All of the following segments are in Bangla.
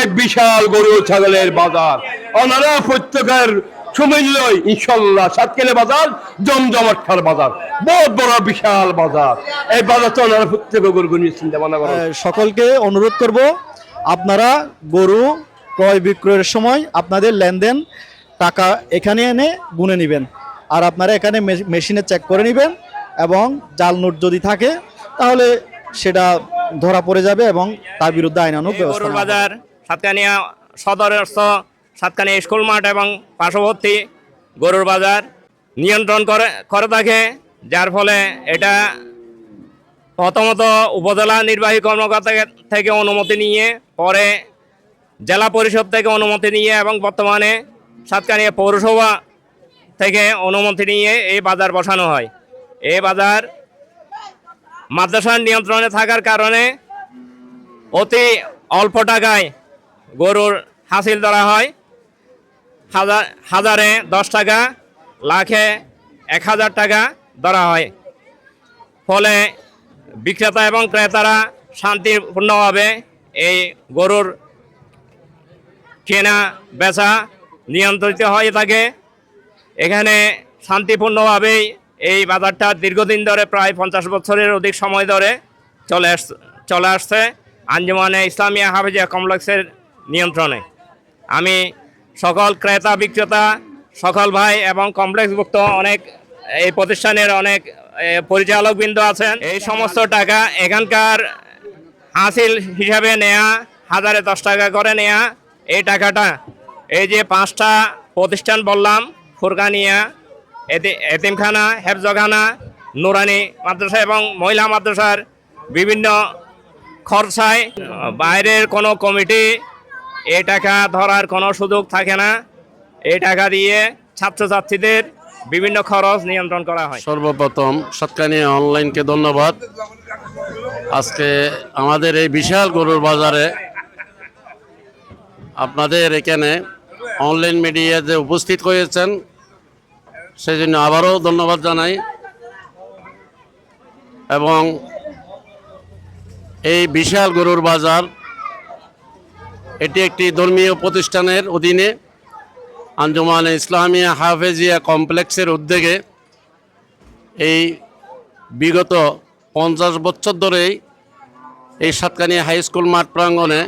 এক বিশাল গরু ছাগলের বাজার। ওনারা প্রত্যেকের সুমূল্যই ইনশাল্লাহ। সাতকেলে বাজার জমজমাঠার বাজার। বহুত বড় বিশাল বাজার। এই বাজার তো ওনারা প্রত্যেকে গরু চিন্তা ভাবনা সকলকে অনুরোধ করব আপনারা গরু ক্রয় বিক্রয়ের সময় আপনাদের লেনদেন টাকা এখানে এনে গুনে নেবেন। আর আপনারা এখানে মেশিনে চেক করে নেবেন এবং জাল নোট যদি থাকে তাহলে সেটা ধরা পড়ে যাবে এবং তার বিরুদ্ধে আইনানুক ব্যবস্থা। বাজার সাতকানিয়া সদরস্থ সাতকানিয়া স্কুল মাঠ এবং পার্শ্ববর্তী গরুর বাজার নিয়ন্ত্রণ করে করে থাকে, যার ফলে এটা প্রথমত উপজেলা নির্বাহী কর্মকর্তা থেকে অনুমতি নিয়ে, পরে জেলা পরিষদ থেকে অনুমতি নিয়ে এবং বর্তমানে সাতকানিয়া পৌরসভা থেকে অনুমতি নিয়ে এই বাজার বসানো হয়। এই বাজার মাদ্রাসার নিয়ন্ত্রণে থাকার কারণে অতি অল্প টাকায় গরুর হাসিল ধরা হয়। হাজার, হাজারে দশ টাকা, লাখে এক হাজার টাকা ধরা হয়। ফলে বিক্রেতা এবং ক্রেতারা শান্তিপূর্ণভাবে এই গরুর কেনা বেচা নিয়ন্ত্রিত হয়ে থাকে। এখানে শান্তিপূর্ণভাবেই এই বাজারটা দীর্ঘদিন ধরে প্রায় পঞ্চাশ বছরের অধিক সময় ধরে চলে আস, চলে আসছে। আঞ্জুমানে ইসলামিয়া হাফিজিয়া কমপ্লেক্সের নিয়ন্ত্রণে। আমি সকল ক্রেতা, বিক্রেতা, সকল ভাই এবং কমপ্লেক্সভুক্ত অনেক এই প্রতিষ্ঠানের অনেক পরিচালকবৃন্দ আছেন। এই সমস্ত টাকা এখানকার হাসিল হিসাবে নেয়া, হাজারে দশ টাকা করে নেয়া, এই টাকাটা, এই যে পাঁচটা প্রতিষ্ঠান বললাম, ফুরকানিয়া, এতি- এতিমখানা, হেফজখানা, নুরানি মাদ্রাসা এবং মহিলা মাদ্রাসার বিভিন্ন খরচায় বাইরের কোনো কমিটি এই টাকা ধরার কোনো সুযোগ থাকে না। এই টাকা দিয়ে ছাত্রছাত্রীদের বিভিন্ন খরচ নিয়ন্ত্রণ করা হয়। সর্বপ্রথম সৎকানি অনলাইনকে ধন্যবাদ। আজকে আমাদের এই বিশাল গরুর বাজারে আপনাদের এখানে অনলাইন মিডিয়া যে উপস্থিত হয়েছেন সেই জন্য আবারও ধন্যবাদ জানাই। এবং এই বিশাল গরুর বাজার এটি একটি ধর্মীয় প্রতিষ্ঠানের অধীনে আঞ্জুমান ইসলামিয়া হাফেজিয়া কমপ্লেক্সের উদ্যোগে এই বিগত পঞ্চাশ বছর ধরেই এই সাতকানিয়া হাই স্কুল মাঠ প্রাঙ্গণে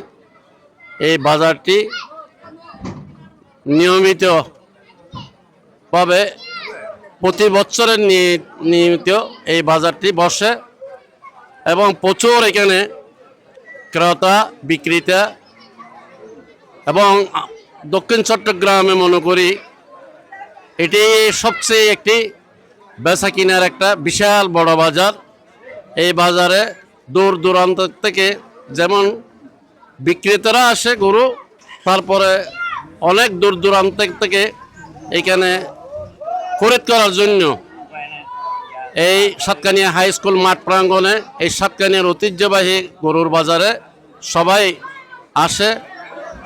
এই বাজারটি নিয়মিতভাবে প্রতি বছরের নিয়মিত এই বাজারটি বসে এবং প্রচুর এখানে ক্রেতা, বিক্রেতা এবং দক্ষিণ চট্টগ্রামে মনে করি এটি সবচেয়ে একটি বেচা কিনার একটা বিশাল বড় বাজার। এই বাজারে দূর দূরান্ত থেকে যেমন বিক্রেতারা আসে গরু, তারপরে অনেক দূর দূরান্ত থেকে এখানে খরিদ করার জন্য। এই সাতকানিয়া হাই স্কুল মাঠ প্রাঙ্গণে এই সাতকানিয়ার ঐতিহ্যবাহী গরুর বাজারে সবাই আসে।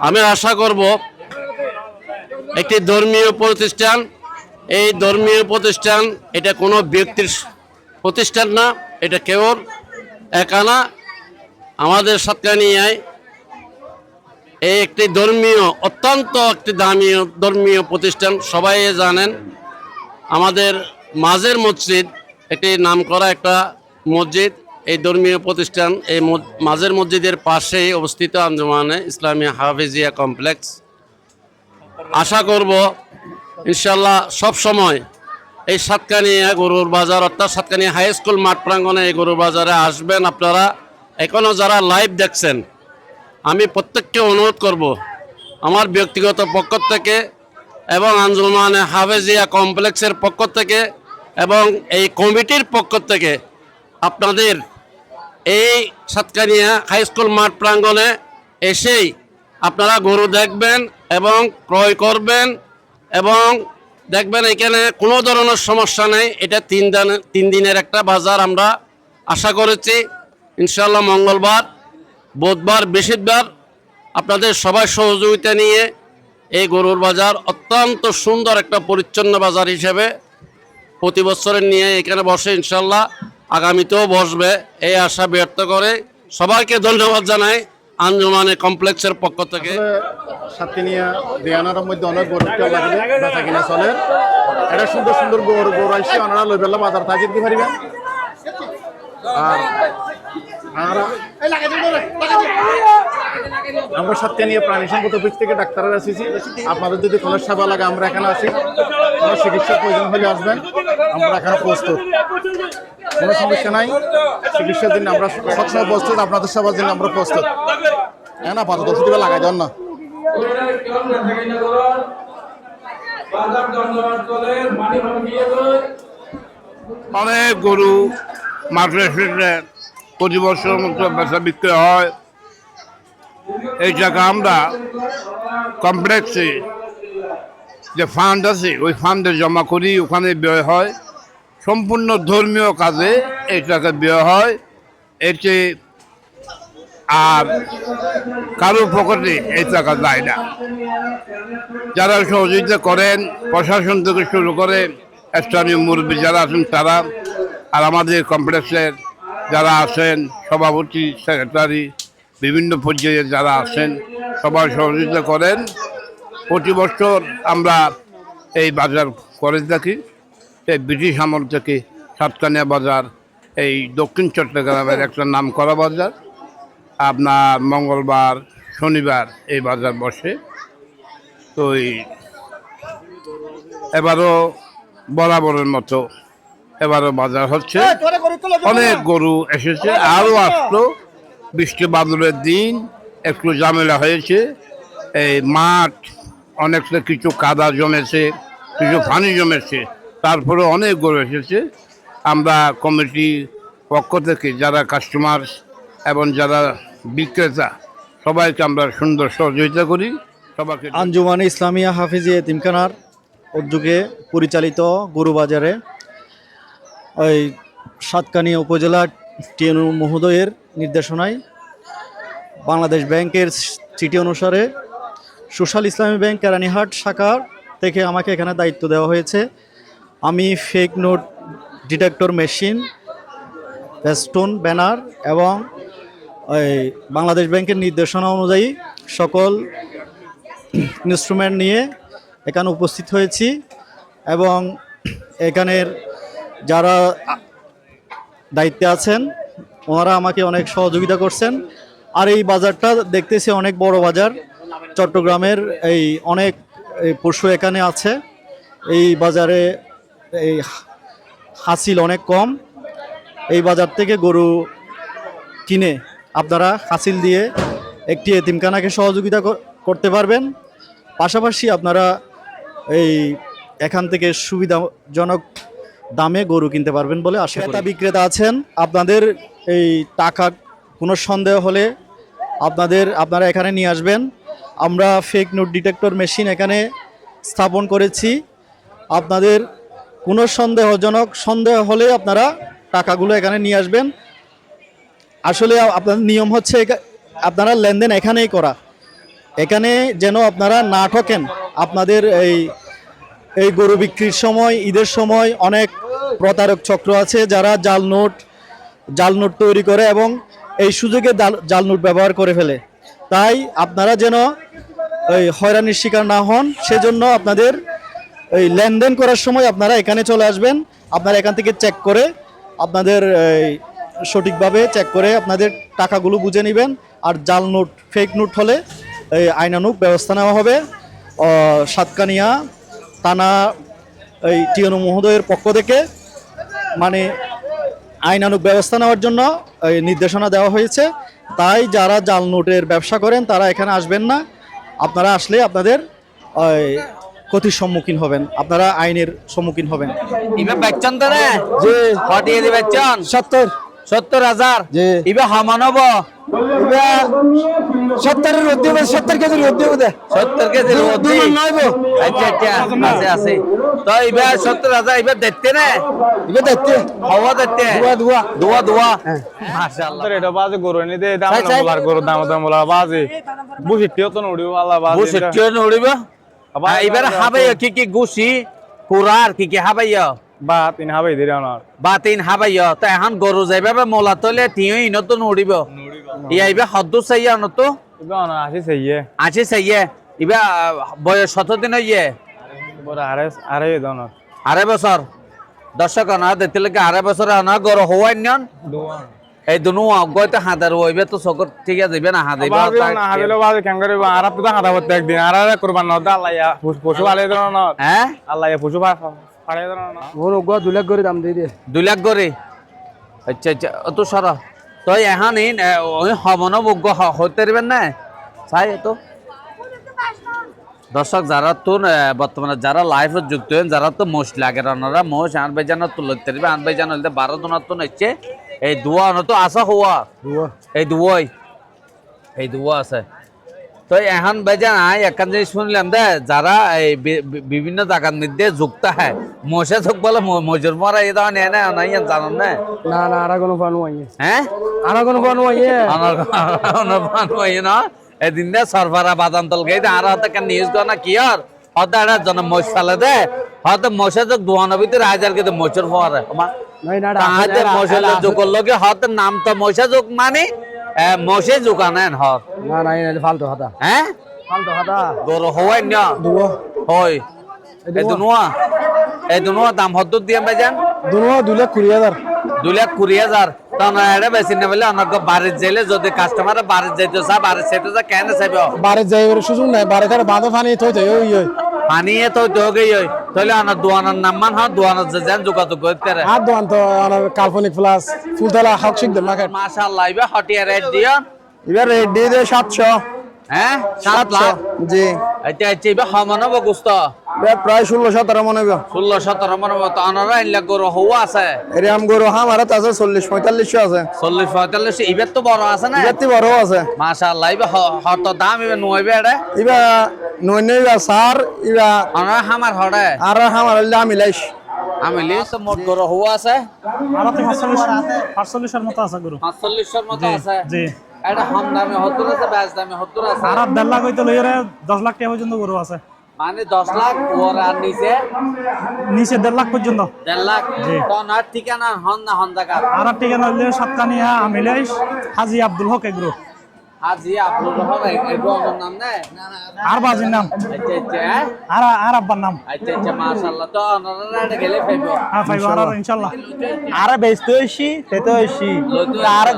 আমি আশা করব একটি ধর্মীয় প্রতিষ্ঠান, এই ধর্মীয় প্রতিষ্ঠান এটা কোনো ব্যক্তির প্রতিষ্ঠান না, এটা কেবল একানা আমাদের সাতকানিয়ায় এই একটি ধর্মীয়, অত্যন্ত একটি দামি ধর্মীয় প্রতিষ্ঠান, সবাই জানেন। আমাদের মাঝের মসজিদ একটি নামকরা একটা মসজিদ এই ধর্মীয় প্রতিষ্ঠান, এই মাঝের মসজিদের পাশেই অবস্থিত আঞ্জুমানে ইসলামিয়া হাফিজিয়া কমপ্লেক্স। আশা করব ইনশাল্লাহ সব সময় এই সাতকানিয়া গরুর বাজার, অর্থাৎ সাতকানিয়া হাই স্কুল মাঠ প্রাঙ্গণে এই গরুর বাজারে আসবেন আপনারা। এখনও যারা লাইভ দেখছেন, আমি প্রত্যেককে অনুরোধ করব, আমার ব্যক্তিগত পক্ষ থেকে এবং আঞ্জুমানে হাফেজিয়া কমপ্লেক্সের পক্ষ থেকে এবং এই কমিটির পক্ষ থেকে আপনাদের এই সাতকানিয়া হাই স্কুল মাঠ প্রাঙ্গণে এসেই আপনারা গরু দেখবেন এবং ক্রয় করবেন এবং দেখবেন এখানে কোনো ধরনের সমস্যা নেই। এটা তিন দিন, তিন দিনের একটা বাজার আমরা আশা করেছি। ইনশাল্লাহ মঙ্গলবার, বুধবার, বৃহস্পতিবার আপনাদের সবাই সহযোগিতা নিয়ে এই গরুর বাজার অত্যন্ত সুন্দর একটা পরিচ্ছন্ন বাজার হিসেবে প্রতি বছরের নিয়ে এখানে বসে ইনশাল্লাহ আগামীতেও বসবে, এই আশা ব্যর্থ করে সবাইকে ধন্যবাদ জানাই আঞ্জুমানে কমপ্লেক্সের পক্ষ থেকে। সাতকিনিয়া দেয়ানার মধ্যে অনেক গরু লাগবে, বেচা কিনা চলে। এটা সুন্দর সুন্দর গরু গরু আইসি ওনারা লই পেলাম বাজার থাকি দিতে পারিবেন আর আর আমরা সাতকানিয়া প্রাণী সম্পদ অফিস থেকে ডাক্তাররা এসেছি। আপনাদের যদি কোনো সেবা লাগে আমরা এখানে আসি কোনো চিকিৎসার প্রয়োজন হলে আসবেন। আমরা এখানে প্রস্তুত। কোনো সমস্যা নাই। চিকিৎসার জন্য আমরা সবসময় প্রস্তুত। আপনাদের সেবার জন্য আমরা প্রস্তুত। হ্যাঁ না পাতা ওষুধ লাগাই দেন না। অনেক গরু মাঠে ফিরে প্রতি বছর মতো বেচা বিক্রি হয়। এই টাকা আমরা কমপ্লেক্সে যে ফান্ড আছে, ওই ফান্ডে জমা করি, ওখানে ব্যয় হয়। সম্পূর্ণ ধর্মীয় কাজে এই টাকা ব্যয় হয়। এতে আর কারও পকেটে এই টাকা যায় না। যারা সহযোগিতা করেন, প্রশাসন থেকে শুরু করে স্থানীয় মুরব্বী যারা আছেন তারা, আর আমাদের কমপ্লেক্সের যারা আছেন, সভাপতি, সেক্রেটারি, বিভিন্ন পর্যায়ে যারা আছেন, সবাই সহযোগিতা করেন। প্রতি বছর আমরা এই বাজার করে থাকি। এই ব্রিটিশ আমল থেকে সাতকানিয়া বাজার, এই দক্ষিণ চট্টগ্রামের একটা নাম করা বাজার। আপনার মঙ্গলবার, শনিবার এই বাজার বসে। তো এবারও বরাবরের মতো এবারও বাজার হচ্ছে। অনেক গরু এসেছে। আরও আসলো। বৃষ্টি বাদলের দিন একটু ঝামেলা হয়েছে। এই মাঠ অনেকটা কিছু কাদা জমেছে কিছু পানি জমেছে। তারপরে অনেক গরু এসেছে। আমরা কমিটি পক্ষ থেকে যারা কাস্টমার এবং যারা বিক্রেতা সবাইকে আমরা সুন্দর সহযোগিতা করি। সবাইকে আঞ্জুমান ইসলামিয়া হাফিজি এতিমখানার উদ্যোগে পরিচালিত গরু বাজারে ওই সাতকানিয়া উপজেলা টিএনউ মহোদয়ের নির্দেশনায় বাংলাদেশ ব্যাংকের চিঠি অনুসারে সোশ্যাল ইসলামী ব্যাংক কেরানীহাট শাখা থেকে আমাকে এখানে দায়িত্ব দেওয়া হয়েছে। আমি fake note detector machine festoon banner এবং ওই বাংলাদেশ ব্যাংকের নির্দেশনা অনুযায়ী সকল ইনস্ট্রুমেন্ট নিয়ে এখানে উপস্থিত হয়েছি এবং এখানের যারা দায়িত্বে আছেন, ওনারা আমাকে অনেক সহযোগিতা করছেন। আর এই বাজারটা দেখতেছি অনেক বড় বাজার। চট্টগ্রামের এই অনেক পশু এখানে আছে। এই বাজারে এই হাসিল অনেক কম। এই বাজার থেকে গরু কিনে আপনারা হাসিল দিয়ে একটি এতিমখানাকে সহযোগিতা করতে পারবেন। পাশাপাশি আপনারা এই এখান থেকে সুবিধাজনক দামে গরু কিনতে পারবেন বলে আশা করি। ক্রেতা বিক্রেতা আছেন, আপনাদের এই টাকা কোনো সন্দেহ হলে আপনাদের, আপনারা এখানে নিয়ে আসবেন। আমরা ফেক নোট ডিটেক্টর মেশিন এখানে স্থাপন করেছি। আপনাদের কোনো সন্দেহজনক সন্দেহ হলে আপনারা টাকাগুলো এখানে নিয়ে আসবেন। আসলে আপনাদের নিয়ম হচ্ছে আপনারা লেনদেন এখানেই করা। এখানে যেন আপনারা না ঠকেন। আপনাদের এই এই গরু বিক্রির সময়, ঈদের সময় অনেক প্রতারক চক্র আছে যারা জাল নোট জাল নোট তৈরি করে এবং এই সুযোগে জাল- নোট ব্যবহার করে ফেলে। তাই আপনারা যেন এই হয়রানির শিকার না হন, সেজন্য আপনাদের এই লেনদেন করার সময় আপনারা এখানে চলে আসবেন, আপনারা এখান থেকে চেক করে আপনাদের সঠিকভাবে চেক করে আপনাদের টাকাগুলো বুঝে নেবেন, আর জাল নোট ফেক নোট হলে এই আইনানুক ব্যবস্থা নেওয়া হবে। সাতকানিয়া থানা এই টিএনও মহোদয়ের পক্ষ থেকে মানে আইনানুক ব্যবস্থা নেওয়ার জন্য নির্দেশনা দেওয়া হয়েছে। তাই যারা জাল নোটের ব্যবসা করেন তারা এখানে আসবেন না। আপনারা আসলে আপনাদের ক্ষতির সম্মুখীন হবেন। আপনারা আইনের সম্মুখীন হবেন। ইবে বাচ্চন তো রে? জি। বাচ্চন সত্তর। সত্তর হাজার। জি। ইবে হামানব। সত্তরের রোদ দিব সত্তর কেজি রোদ দিব সত্তর কেজি রোদ দি আচ্ছা আচ্ছা আছে আছে তো ইবে সত্তর হাজার ইবে দেখতে নে? ইবে দেখতে হওয়া দেখতে দুয়া দুয়া। দুয়া দুয়া। মাশাআল্লাহ। এটা বাজে গরু এনে দে। দাম গরু দাম দাম বাজে। তো নড়িও আল্লাহ এবার কি কি গুছি কুরার কি কি হাবাইয়া বা তিন হাবাই দিরা না বা তিন হাবাইয়া তো এখন গরু যাইবে মোলা তলে তিও নতুন উড়িব ইয়া ইবা হদ্দু সাইয়া ন তো ইবা অনা আসি সেইয়ে আছে সাইয়ে ইবা বয়স শত দিন ইয়ে বড় আরে আরে দনর আড়াই বছর দর্শক না দেখতে লাগে আড়াই বছর না গর হওয়াই নিয়ন? এই দুনু গইতে হাদার হইবে তো সকর ঠিক আছে দিবে না হাদাইবে না হাবিলো বাবা কেন করে আর তো হাদা করতে একদিন আর আর কুরবান না আল্লাহ পশু আলে দন না হ্যাঁ? আল্লাহ পশু ওর দুই লাখ করে দাম দিয়ে দিয়ে দুই লাখ করে? আচ্ছা আচ্ছা অত সারা। তো এখন ওই হবন বজ্ঞ হতে পারবেন না? চাই তো দর্শক যারা তো বর্তমানে যারা লাইফে যুক্ত হন যারা তো মোষ লাগে রান্নারা মোষ আন ভাই জানা তো লইতে পারবে আন ভাই জানা হইতে বারো জনের তো নিচ্ছে এই দুয়া তো আসা হওয়া এই দুয়াই এই দুয়া আছে। তো এখন বেজা নাই এখান জিনিস শুনলাম দে যারা এই বিভিন্ন জায়গার মধ্যে যুক্ত হয় মোষে যোগ বলে মজুর মরা এই ধরনের এনে নাই জানো না না না আর কোনো ফান হইয়ে হ্যাঁ? আর কোনো ফান হইয়ে অনর্বান না এদিন দে সরফারা বাদাম তল গেই আর হাতে কেন নিউজ কর না কি আর? হতে একটা জন মোষ ফেলে দে হতে মোষে যোগ দুহানো ভিতরে হাজার কিন্তু ফোয়ারে নাই না তাহাতে মোষে যোগ লগে হতে নাম তো মোষে যোগ মানে মোষে যোগানেন হর না নাই নাই ফালতু হাতা হ্যাঁ ফালতু হাতা গরু হওয়াই না? দুও হয়। এই দুনুয়া। এই দুনুয়া দাম হত দিয়ে বেজান দুনো দুই লাখ কুড়ি হাজার দুই লাখ কুড়ি হাজার তখন এটা বেশি না বলে অনেক বাড়ির যাইলে যদি কাস্টমার বাড়ির যাইতে চা বাড়ির সেটা কেন চাইবে? বারে যাই সুযোগ নাই বারে তার বাঁধা ফানি থই থই ওই ওই পানি এ তো দোগে ওই তাহলে আনার দোয়ানার নাম মান হয় দোয়ানার যে যান যোগাযোগ করতে পারে। আর দোয়ান তো আনার কাল্পনিক প্লাস ফুলতলা হক শিখ দেন মার্কেট মাশাআল্লাহ এবার হটিয়া রেট দিও। এবার রেট দিয়ে দে সাতশো। হ্যাঁ 7 লাখ? জি। আচ্ছা আচ্ছা এবার সমান হব এবার প্রায় ষোলো সতেরো মনে হবে ষোলো সতেরো মনে হব তো আনলে গরু হওয়া আছে? এরম গরু হাম আর আছে চল্লিশ পঁয়তাল্লিশশো আছে। চল্লিশ পঁয়তাল্লিশ এবার তো বড় আছে না? এবার বড় আছে। মাশাআল্লাহ এবার হত দাম এবার নইবে এটা এবার নয় এবার সার অনারা হামার হড়ে? আর হামার দাম মিলাইশ আমি লিস মোট গরু হওয়া আছে? পাঁচচল্লিশের মতো আছে গরু। পাঁচচল্লিশের মতো আছে? জি। এটা দামে হত্তর আছে ব্যাস দামে হত্তর আছে? আর দেড় লাখ হইতে লইয়া দশ লাখ টাকা পর্যন্ত গরু আছে। মানে দশ লাখ ওর আর নিচে? নিচে দেড় লাখ পর্যন্ত। দেড় লাখ। আর ঠিকানা? হন না হন জায়গা আর ঠিকানা হইলে সাতকানিয়া আমিলাইশ হাজি আব্দুল হক এগ্রো আমার নাম আর বাজির নাম। আচ্ছা আচ্ছা হ্যাঁ? আর আর আব্বার নাম। আচ্ছা আচ্ছা মাশাআল্লাহ। তো ওনারা গেলে ফেলব। হ্যাঁ আর আরে বেচতে হইছি সেতো হইছি। লইতে আর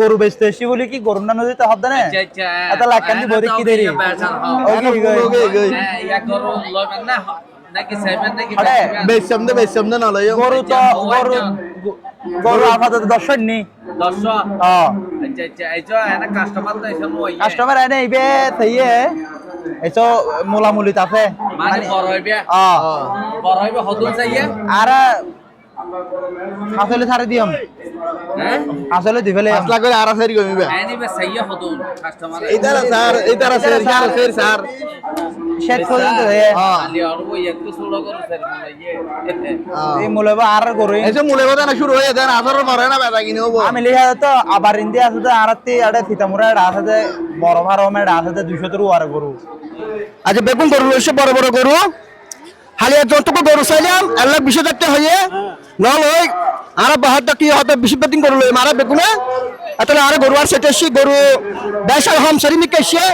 গরু বেচতে হইছি বলে কি গরুর না নদীতে হবে না? আচ্ছা আচ্ছা বড়ি কি দেরি? ওকে হ্যাঁ ইয়া লবেন না নাকি সাইবেন নাকি আরে দে দে না গরু তো গরু গরু আপাতত দর্শন নি কাস্টমার এনে ইবে থইয়ে এসো মোলামুলি তাফে মানে বড় হইবে। বড় হইবে হদুল চাইয়ে। আর আসলে ছাড়ে হ্যাঁ আসলে দিবেলে করে আর কমিবে। আইনিবে কাস্টমার স্যার স্যার শেষ পর্যন্ত হয়ে। আলি অরবো একটু সুড়ো করো স্যার ইয়ে। এই আর মূলে কথা না শুরু হয়ে দেন আসার পরে না বেটা কিনে হব আমি লিখা তো আবার ইন্দি আছে তো আরতি আড়ে ফিতামুরা আছে যে বড় এটা আছে যে দুইশো তোর আর গরু আচ্ছা বেগুন গরু বড় বড় গরু হালিয়া যতটুকু গরু চাইলাম এক লাখ বিশ হাজার হয়ে নহলে ওই আর বাহাত্তর কি হয়তো বেশি বেদিন গরু লই মারা বেগুনে। তাহলে আর গরু আর সেটা এসছি গরু বেসার হম সরিমিক এসছে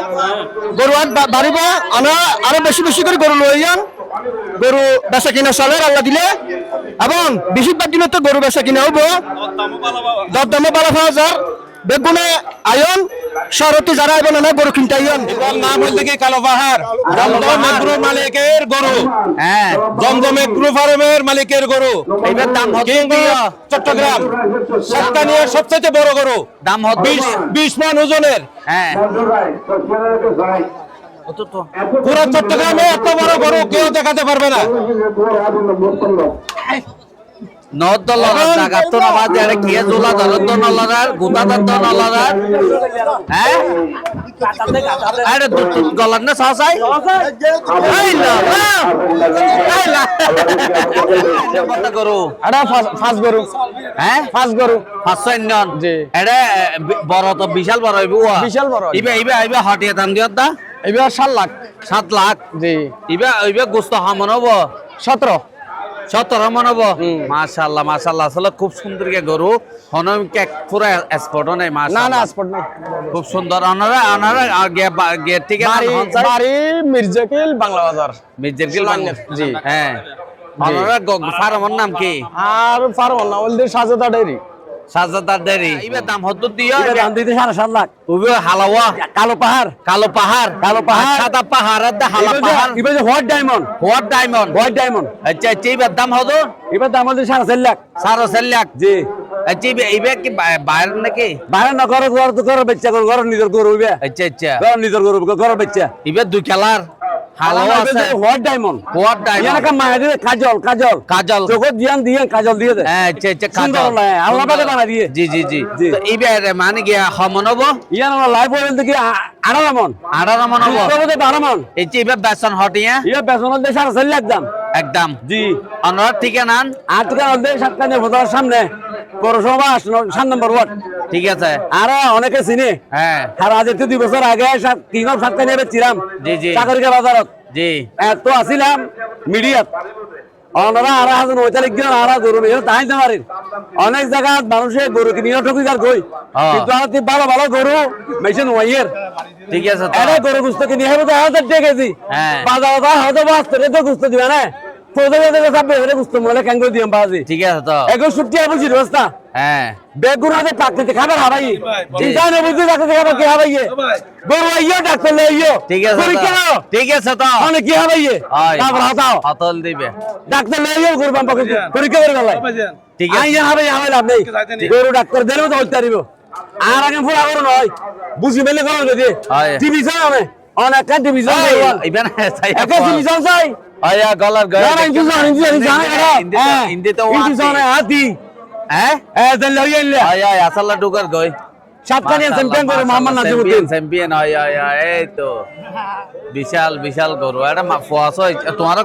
গরু আর বাড়িব। আমরা আরও বেশি বেশি করে গরু লই যান। গরু বেচা কিনা চলে আল্লাহ দিলে। এবং বেশিরভাগ দিনে তো গরু বেচা কিনা হব দর দামে বারো হাজার বেগুনে আয়ন শরতি যারা আইবেন না গরু কিনতে আইন। নাম হইলে কি কালো পাহাড় জমজম মালিকের গরু। হ্যাঁ। জমজম এগ্রো ফার্মের মালিকের গরু। এইবার দাম চট্টগ্রাম। সপ্তাহে সবচেয়ে বড় গরু। দাম হতো বিশ বিশ মান ওজনের। হ্যাঁ। পুরো চট্টগ্রামে এত বড় গরু কেউ দেখাতে পারবে না। আরে কে জোলা নলরার নলরার হ্যাঁ? আরে দুট গলার না সাসাই কত গরু। হ্যাঁ? গরু। জি। বড় তো বিশাল বড় হইব বিশাল বড়। ইবে ইবে ইবে হটিয়ে দাম দিও দা এবার সাত লাখ। সাত লাখ? জি। ইবে ইবে গোস্ত হামন হব? সতেরো। সত্তর মন হব। মাশাল্লাহ মাশাল্লাহ আসলে খুব সুন্দর কে গরু। হনম কে পুরো স্পট নেই না না স্পট নাই। খুব সুন্দর। অনারা অনারা গেট থেকে বাড়ি মির্জাকিল বাংলা বাজার। জি। হ্যাঁ। অনারা ফার্মের নাম কি? আর ফার্ম না ওলদের সাজাদা ডেরি সাজাদার এবার দাম হতো দিও এবার দাম দিতে সাড়ে সাত লাখ। উবে হালাওয়া। কালো পাহাড়। কালো পাহাড়। কালো পাহাড়। সাদা পাহাড় আর দা হালা পাহাড়। এবার যে white diamond what diamond white diamond আচ্ছা আচ্ছা এবার দাম হতো এবার দাম হচ্ছে সাড়ে চার লাখ। সাড়ে চার লাখ। জি। আচ্ছা এবার এবার কি নাকি? বাইরে না ঘর ঘর তো ঘর বেচা ঘর ঘর নিজের গরু আচ্ছা আচ্ছা। ঘর নিজের গরু ঘর বেচা। এবার দুই কালার হ্যাঁ। জি জি জি। এইবার মানে কি সমন হব? ইয়ান আমার হইল দেখি আড়াই মন। আঠারো মন হব? বারো মন। এই যে এবার বেসন হটিয়া ইয়া বেসনের দিয়ে সাড়ে চার লাখ দাম। একদম। জি। অনার ঠিকা নান আর তো কারণ দিয়ে সাতকানি সামনে। পৌরসভা সাত নম্বর ওয়ার্ড। ঠিক আছে। আর অনেকে চিনে। হ্যাঁ। আর আজ একটু দুই বছর আগে সাত- কিংবা সাতকানি এবার জি, জি। চাকরিকা বাজারত। জি। এত আসিলাম মিডিয়াত। অনরা আর হাজার পঁয়তাল্লিশ জন আর গরু তাই অনেক জায়গা মানুষে গরু কিনিয়ে ঠকি যার গই। হ্যাঁ। কিন্তু আর ভালো ভালো গরু মেশিন ওয়াইয়ের। ঠিক আছে গরু গুস্ত কিনে হবে তো হাজার টাকা কেজি। হ্যাঁ। বাজার তো গুস্ত দিবে না। ঠিক আছে তো। এগো ছুটি আর বুঝি হ্যাঁ। বেগুন হাতে প্রাকৃতিক খাবার হাবাই। চিন্তা নেই বুঝতে প্রাকৃতিক খাবার কি হাবাইয়ে? গরু আইয়ো ডাক্তার লে আইয়ো। ঠিক আছে পরীক্ষা তো। ঠিক আছে তো। অনেক কি হাবাইয়ে? তারপর হাতাও। হাতল দিবে। ডাক্তার লে আইয়ো গরু বাম্পা পরীক্ষা করে গেলাই ঠিক আছে। আইয়া হাবাই হাবাই লাভ নেই। গরু ডাক্তার দিলেও তো হইতে পারিব। আর আগে ফুলা গরু নয়। বুঝি মেলে গরু যদি আমি অনেক ইবেন চাই। ইঞ্জি জান ইঞ্জি ইঞ্জি জান হ্যাঁ হিন্দি হাতি হ্যাঁ হ্যাঁ চ্যাম্পিয়ন করে মোহাম্মদ চ্যাম্পিয়ন হয় হয় হয়, এই তো। বিশাল বিশাল গরু। এটা ফোয়াস হয়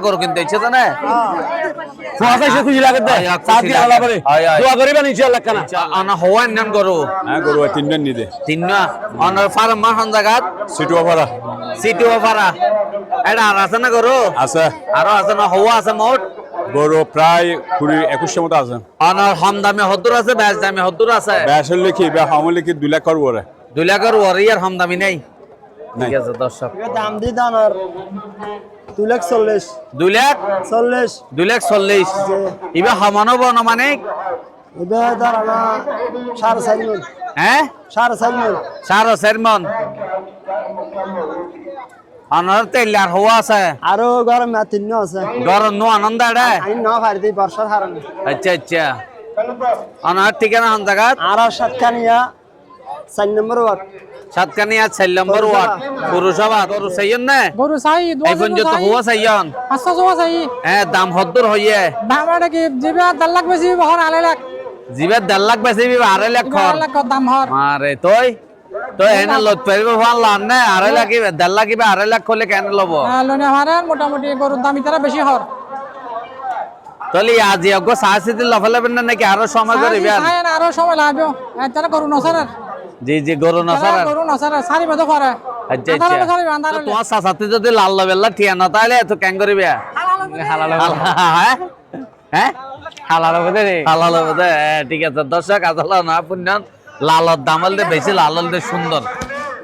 গরু কিনতে ইচ্ছে খুশি লাগে। করে। দোয়া করিবেন ইনশাআল্লাহ কানা নাম গরু। হ্যাঁ গরু নিদে তিন না? অনার ফার্ম সিটুয়া এটা আর আছে না গরু? আছে। আরও আছে না? হওয়া আছে মোট? গরু প্রায় কুড়ি একুশশো মতো আছে। অনার হম দামে হদ্দুর আছে ব্যাস দামে হদ্দুর আছে। ব্যাসের লিখি বা হামল লিখি দুই লাখ করব রে? দুই ওয়ারি আর হম দামি নেই। ঠিক আছে দর্শক। দাম দি দানার দুই লাখ চল্লিশ। দুই লাখ? চল্লিশ। দুই লাখ চল্লিশ। ইবা সমানো বনমানিক এবার দাঁড়ানা সাড়ে চার মন। হ্যাঁ? সাড়ে চার মন। সারো সেরমন অনার তেল আর হওয়া আছে। আরও গরম তিন আছে। গরম নো আনন্দ এটা আমি ন পারি দিই বর্ষার হারানো আচ্ছা আচ্ছা। অনার ঠিকানা হন জায়গাত আর সাতকানিয়া চার নম্বর ওয়ার্ড সাতকানিয়া চার নম্বর ওয়ার্ড পুরসভা গরু চাইন না? এই পর্যন্ত হওয়া চাইন পাঁচশো জমা চাই। হ্যাঁ দাম হদ্দুর হইয়ে দাম এটা কি জিবে দেড় লাখ বেশি বহর আড়াই লাখ। জিবে লাখ বেশি আড়াই লাখ খর লাখ দাম হর মারে তই? তই এনে লত পারিব ভালো লান না আড়াই লাখ দেড় লাখ ইবে আড়াই লাখ করলে কেন লব? লোনে হরে মোটামুটি গরুর দাম ইতারা বেশি হর তলি আজি অগ্য সাহসিতি লফালেবেন না নাকি আরও সময় আরও সময় লাগবে তারা গরু নসারের জি জি গরু নসার গরু নসারের সারি বেদ করে আচ্ছা আচ্ছা। তো তোমার সাসাতে যদি লাল লবেল্লা ঠিয়া না তাহলে এত ক্যাং করিবে হালাল হ্যাঁ হ্যাঁ হালাল হবে রে হালাল হবে দে, হ্যাঁ, ঠিক আছে। দর্শক আসলে না পুণ্যন। লালত দামাল দে বেশি লালল দে সুন্দর।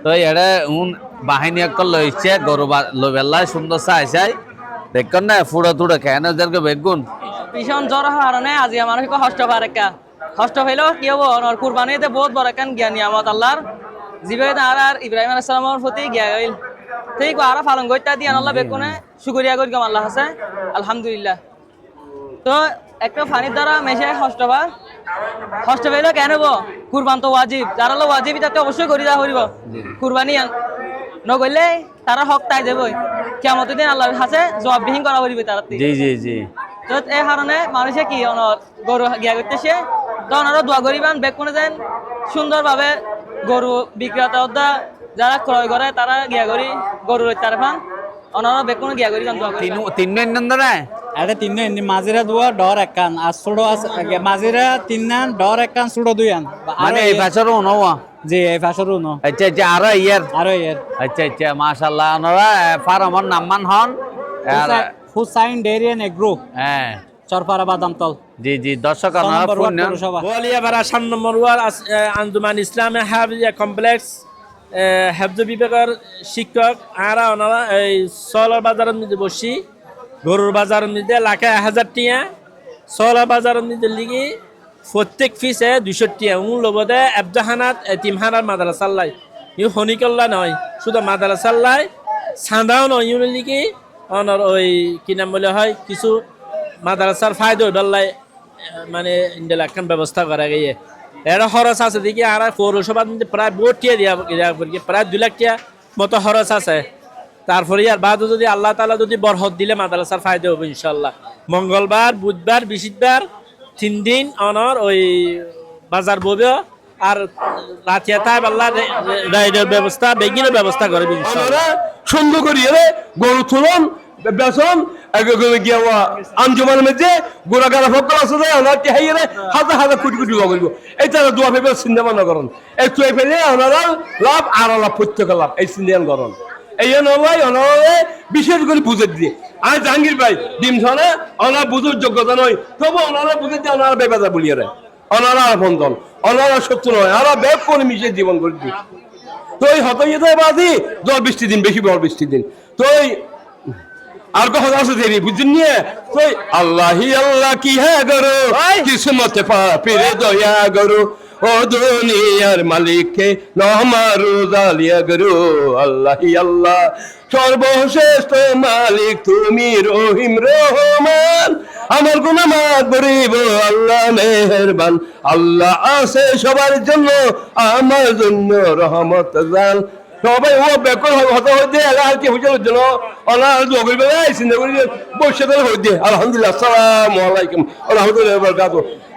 তো এড়ে উন বাহিনী একল লইছে গরু লবেল্লা সুন্দর চাই চাই। দেখুন না ফুড়ো তুড়ো খেয়ে না বেগুন। ভীষণ জ্বর কারণে আজি আমার কষ্ট পার একটা। কষ্ট হইলেও কি হব আর কুরবানিতে বহুত বড় একখান জ্ঞান নিয়ামত আল্লাহর। জিবে আর আর ইব্রাহিম আলাইহিস সালামের প্রতি জ্ঞা হইল। ঠিক আর ফালন গইতা দিয়ে আল্লাহ বেকুনে শুকরিয়া করি আল্লাহ আছে আলহামদুলিল্লাহ। তো একটা ফানির দ্বারা মেশে কষ্ট কষ্ট পাইলেও কেন হব কুরবান তো ওয়াজিব। যারা হলো ওয়াজিব তাতে অবশ্যই করি দেওয়া হইব কুরবানি নগইলে তারা হক তাই যাবই কেমন দিন আল্লাহর কাছে জবাববিহীন করা হইবে তারা জি জি জি। তো এই কারণে মানুষে কি অনর গরু গিয়া করতেছে তো ওনারা দোয়া করিবান বেগ করে দেন সুন্দরভাবে গরু বিক্রেতা যারা ক্রয় করে তারা গিয়া করি গরু রইতে পান। গিয়া করি তিন তিন তিন দুয়া ডর একান আর তিন নান ডর একান দুই মানে এই পাশের নওয়া জি এই ফাঁসরও ন আচ্ছা আচ্ছা আরও ইয়ার আরও এর আচ্ছা আচ্ছা মাশাল্লাহ ওনারা ফার্মর নাম্মান হন। Hussain dairy agro. হ্যাঁ চরপাড়া বাদামতল জি জি দর্শক ছয় আপনারা নম্বর ফোন নেন পৌরসভা বলিয়াপাড়া সাত নম্বর ওয়ার্ড এ, আঞ্জুমান ইসলামে কমপ্লেক্স হেফজ বিভাগের শিক্ষক, আর ওনারা এই সলার বাজারের মধ্যে বসি, গরুর বাজারের মধ্যে লাখে হাজার টিয়া সলার বাজারের মধ্যে লিগি প্রত্যেক ফিসে দুইশো টিয়া। উন লগতে এবজাহানাত এতিমহানার মাদ্রাসাল্লাই ইউ হনিকল্লা নয়, শুধু মাদ্রাসাল্লাই সান্দাও নয়, ইউনি লিগি অনর ওই কি নাম বলে হয়, কিছু মাদ্রাসার ফায়দা হইবার মানে ইন্ডেলাখান ব্যবস্থা করা গিয়ে এরা খরচ আছে, দেখি আর পৌরসভার মধ্যে প্রায় বহুত টিয়া প্রায় দুই লাখ টিয়া মতো খরচ আছে। তারপরে আর বাদও যদি আল্লাহ তালা যদি বরহত দিলে মাদ্রাসার ফায়দা হবে ইনশাল্লাহ মঙ্গলবার, বুধবার, বৃহস্পতিবার, তিন দিন অনর ওই বাজার ববে আর রাতিয়া তাই আল্লাহ ব্যবস্থা বেগিনের ব্যবস্থা করবে ইনশাল্লাহ সুন্দর গরু তুলন বেসন গিয়া আঞ্জুমানের মধ্যে গোড়া গাড়া ফকল আছে যে ওনার টেহাইয়ে রে হাজার হাজার কোটি কোটি লোক হইব এই তারা দোয়া ভেবে চিন্তা ভাবনা করেন এই তুই ফেলে ওনারা লাভ আর লাভ প্রত্যেক লাভ এই চিন্তা করেন এই নয় ওনারা বিশেষ করে বুঝে দিয়ে আর জাহাঙ্গীর ভাই ডিম ছনে ওনার বুঝুর যোগ্যতা নয় তবু ওনারা বুঝে দিয়ে ওনারা বেবাদা বলিয়ে রে ওনারা আর বন্ধন ওনারা সত্য নয় ওরা ব্যাগ করে মিশে জীবন করে দিয়ে তো এই হত ইয়ে বাদি জল বৃষ্টি দিন বেশি জল বৃষ্টি দিন তো এই আর কখন আছে দেরি বুঝছেন নিয়ে এই আল্লাহি আল্লাহ কি হ্যাঁ গরো? কিসমতে পাপিরে দয়া গরো। ও দুনিয়ার মালিককে নহমারু জালিয়া গরো। আল্লাহি আল্লাহ সর্বশ্রেষ্ঠ মালিক তুমি রহিম রহমান। আমার কোন মাত গরিব আল্লাহ মেহেরবান। আল্লাহ আছে সবার জন্য আমার জন্য রহমত জান সবাই ও বেকর হতে হতে আর কি হইছে জন্য অনার জগল বেলা চিন্তা করি বসে হইতে আলহামদুলিল্লাহ আসসালামু আলাইকুম আলহামদুলিল্লাহ বারাকাতুহু